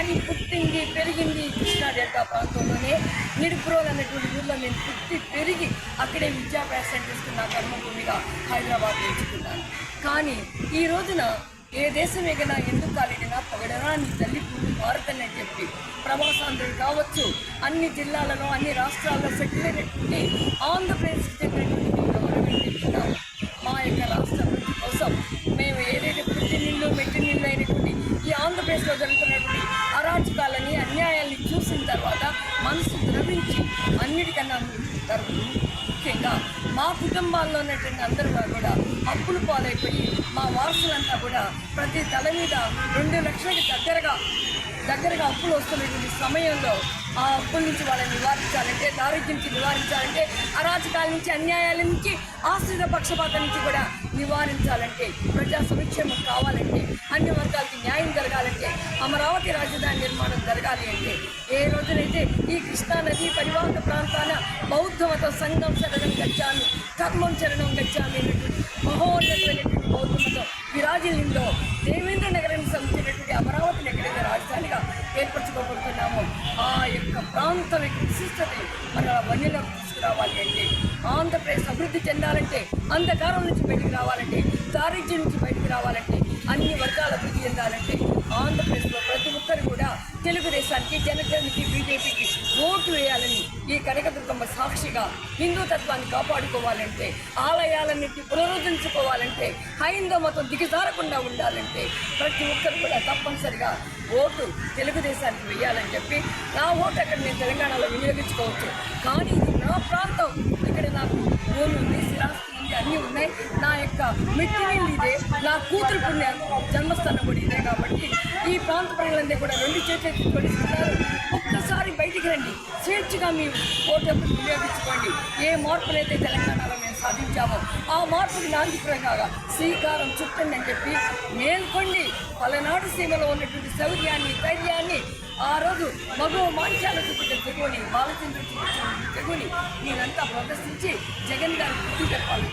కానీ పుట్టింది పెరిగింది కృష్ణా డెల్టా ప్రాంతంలోనే. నిడుపురోల్ అనేటువంటి ఊళ్ళో నేను పుట్టి పెరిగి అక్కడే విద్యాభ్యాసం చేసుకున్న కర్మభూమిగా హైదరాబాద్ నేర్చుకున్నాను. కానీ ఈ రోజున ఏ దేశం ఎగినా ఎందుకు కాలిడినా పొగడరా నీ తల్లి భూమి భారత్ అని చెప్పి ప్రవాసాంధ్రులు కావచ్చు అన్ని జిల్లాలలో అన్ని రాష్ట్రాల్లో సెటిల్ అయినటువంటి ఆంధ్రప్రదేశ్కి చెందినటువంటి గౌరవం మా యొక్క రాష్ట్ర కోసం మేము ఏదైతే పుట్టి నీళ్ళు మెట్టి నీళ్ళు అయినటువంటి ఈ ఆంధ్రప్రదేశ్లో జరుగుతున్న అన్నిటికన్నా తరపు ముఖ్యంగా మా కుటుంబాల్లో ఉన్నటువంటి అందరూ కూడా అప్పులు పాలైపోయి మా వారసులంతా కూడా ప్రతి తల మీద రెండు లక్షలకి దగ్గరగా దగ్గరగా అప్పులు వస్తున్నటువంటి సమయంలో ఆ అప్పుల నుంచి వాళ్ళని నివారించాలంటే దారిద్ర్యం నుంచి నివారించాలంటే అరాచకాల నుంచి అన్యాయాల నుంచి ఆశ్రిత పక్షపాతం నుంచి కూడా నివారించాలంటే ప్రజా సంక్షేమం కావాలంటే అన్ని వర్గాలకి అమరావతి రాజధాని నిర్మాణం జరగాలి అంటే ఏ రోజునైతే ఈ కృష్ణానది పరివాహక ప్రాంతాన బౌద్ధ మత సంఘం శరణం గచ్చామి కర్మం శరణం గచ్చామి అనేటువంటి మహోన్నతమైనటువంటి బౌద్ధ మతం విరాజిల్లిందో దేవేంద్ర నగరానికి సంబంధించినటువంటి అమరావతిని ఎక్కడైతే రాజధానిగా ఏర్పరచుకోబడుతున్నామో ఆ యొక్క ప్రాంతం యొక్క విశిష్టత మన వన్యలకు తీసుకురావాలి అంటే ఆంధ్రప్రదేశ్ అభివృద్ధి చెందాలంటే అంధకారం నుంచి బయటికి రావాలంటే దారిద్ర్యం నుంచి బయటికి రావాలంటే అన్ని వర్గాల అభివృద్ధి చెందాలంటే ఆంధ్రప్రదేశ్లో ప్రతి ఒక్కరు కూడా తెలుగుదేశానికి జనసేనకి బీజేపీకి ఓటు వేయాలని ఈ కనకదుర్గమ్మ సాక్షిగా హిందూ తత్వాన్ని కాపాడుకోవాలంటే ఆలయాలన్నింటినీ పునరుద్ధరించుకోవాలంటే హైందవ మతం దిగజారకుండా ఉండాలంటే ప్రతి ఒక్కరు కూడా తప్పనిసరిగా ఓటు తెలుగుదేశానికి వేయాలని చెప్పి నా ఓటు అక్కడ నేను తెలంగాణలో వినియోగించుకోవచ్చు. కానీ నా ప్రాంతం. ఇక్కడ నాకు భూమి ఉంది స్థిరాస్తి ఉంది అన్నీ ఉన్నాయి. నా యొక్క మెట్టినీళ్ళు ఇదే. నా కూతురు పుణ్య జన్మస్థానం కూడా ఇదే కాబట్టి ఈ ప్రాంత ప్రజలందరూ కూడా రెండు చేతులు కొడుతున్నారు ఒక్కసారి బయటికి రండి. స్వేచ్ఛగా మీ ఓటు వినియోగించుకోండి. ఏ మార్పులైతే తెలంగాణలో సాధించామో. ఆ మార్పుకి నాందిపరంగా శ్రీకారం చుట్టండి అని చెప్పి మేల్కొండి. పలనాడు సీమలో ఉన్నటువంటి శౌర్యాన్ని ధైర్యాన్ని ఆ రోజు మగవ మాంచాల చూపించే తెగుని బాలచంద్ర చూపించిన తెగుని మీరంతా ప్రదర్శించి జగన్ గారి గుర్తు చెప్పాలి